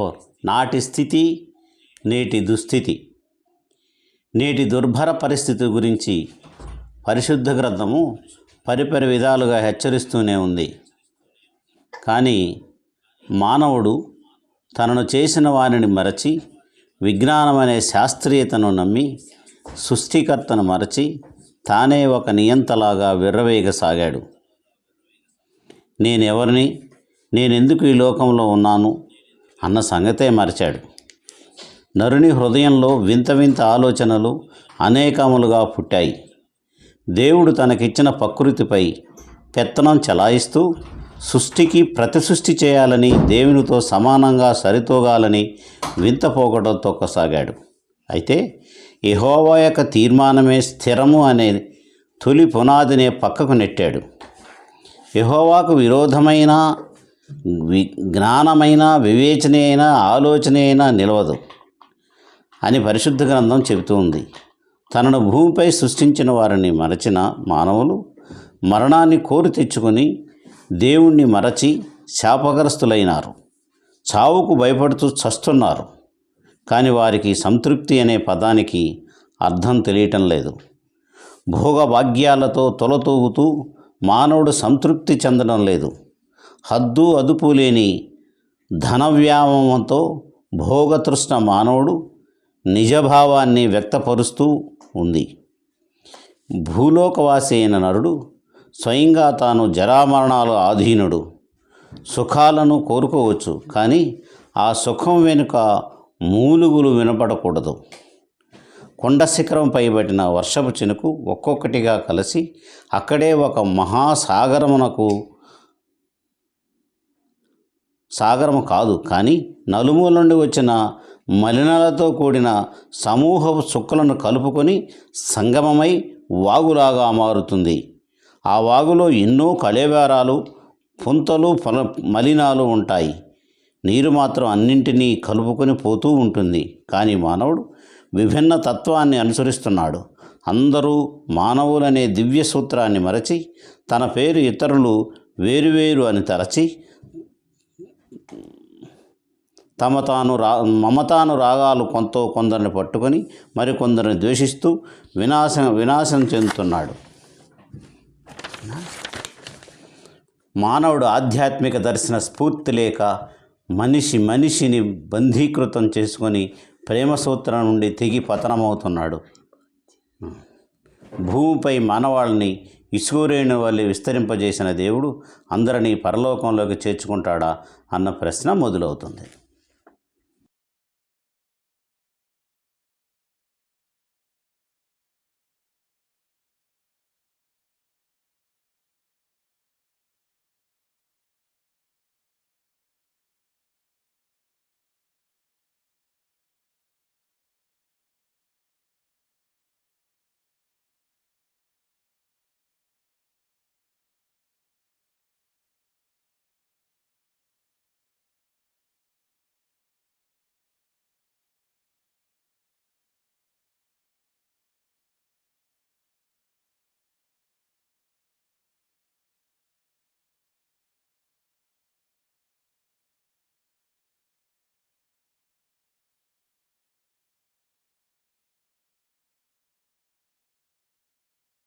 Four నాటి స్థితి నేటి దుస్థితి. నేటి దుర్భర పరిస్థితి గురించి పరిశుద్ధ గ్రంథము పరిపరి విధాలుగా హెచ్చరిస్తూనే ఉంది. కానీ మానవుడు తనను చేసిన వారిని మరచి విజ్ఞానం అనే శాస్త్రీయతను నమ్మి సృష్టికర్తను మరచి తానే ఒక నియంతలాగా విర్రవేగసాగాడు. నేనెవరిని నేనెందుకు ఈ లోకంలో ఉన్నాను? అన్న సంగతే మరిచాడు. నరుని హృదయంలో వింత వింత ఆలోచనలు అనేకములుగా పుట్టాయి. దేవుడు తనకిచ్చిన ప్రకృతిపై పెత్తనం చలాయిస్తూ సృష్టికి ప్రతి సృష్టి చేయాలని దేవునితో సమానంగా సరితూగాలని వింత పోకడం తొక్కసాగాడు అయితే ఎహోవా యొక్క తీర్మానమే స్థిరము అనే తొలి పునాదినే పక్కకు నెట్టాడు. ఎహోవాకు విరోధమైన జ్ఞానమైన వివేచన అయినా ఆలోచన అయినా నిలవదు అని పరిశుద్ధ గ్రంథం చెబుతూ ఉంది. తనను భూమిపై సృష్టించిన వారిని మరచిన మానవులు మరణాన్ని కోరి తెచ్చుకొని దేవుణ్ణి మరచి శాపగ్రస్తులైనారు. చావుకు భయపడుతూ చస్తున్నారు. కానీ వారికి సంతృప్తి అనే పదానికి అర్థం తెలియటం లేదు. భోగభాగ్యాలతో తొలతూగుతూ మానవుడు సంతృప్తి చెందడం లేదు. హద్దు అదుపు లేని ధనవ్యామోహంతో భోగతృష్ణ మానవుడు నిజభావాన్ని వ్యక్తపరుస్తూ ఉంది. భూలోకవాసి అయిన నరుడు స్వయంగా తాను జరామరణాలు ఆధీనుడు. సుఖాలను కోరుకోవచ్చు కానీ ఆ సుఖం వెనుక మూలుగులు వినపడకూడదు. కొండ శిఖరం పైబట్టిన వర్షపు చినుకు ఒక్కొక్కటిగా కలిసి అక్కడే ఒక మహాసాగరమునకు సాగరము కాదు కానీ నలుమూల నుండి వచ్చిన మలినాలతో కూడిన సమూహపు చుక్కలను కలుపుకొని సంగమమై వాగులాగా మారుతుంది. ఆ వాగులో ఎన్నో కళేవారాలు పుంతలు ఫల మలినాలు ఉంటాయి. నీరు మాత్రం అన్నింటినీ కలుపుకొని పోతూ ఉంటుంది. కానీ మానవుడు విభిన్న తత్వాన్ని అనుసరిస్తున్నాడు. అందరూ మానవులనే దివ్య సూత్రాన్ని మరచి తన పేరు ఇతరులు వేరువేరు అని తలచి తమ తాను రా మమతాను రాగాలు కొంత కొందరిని పట్టుకొని మరికొందరిని ద్వేషిస్తూ వినాశం వినాశం చెందుతున్నాడు. మానవుడు ఆధ్యాత్మిక దర్శన స్ఫూర్తి లేక మనిషి మనిషిని బంధీకృతం చేసుకొని ప్రేమ సూత్రం నుండి తెగి పతనమవుతున్నాడు. భూమిపై మానవాళ్ళని ఇసుగురేణు వల్ల విస్తరింపజేసిన దేవుడు అందరినీ పరలోకంలోకి చేర్చుకుంటాడా అన్న ప్రశ్న మొదలవుతుంది.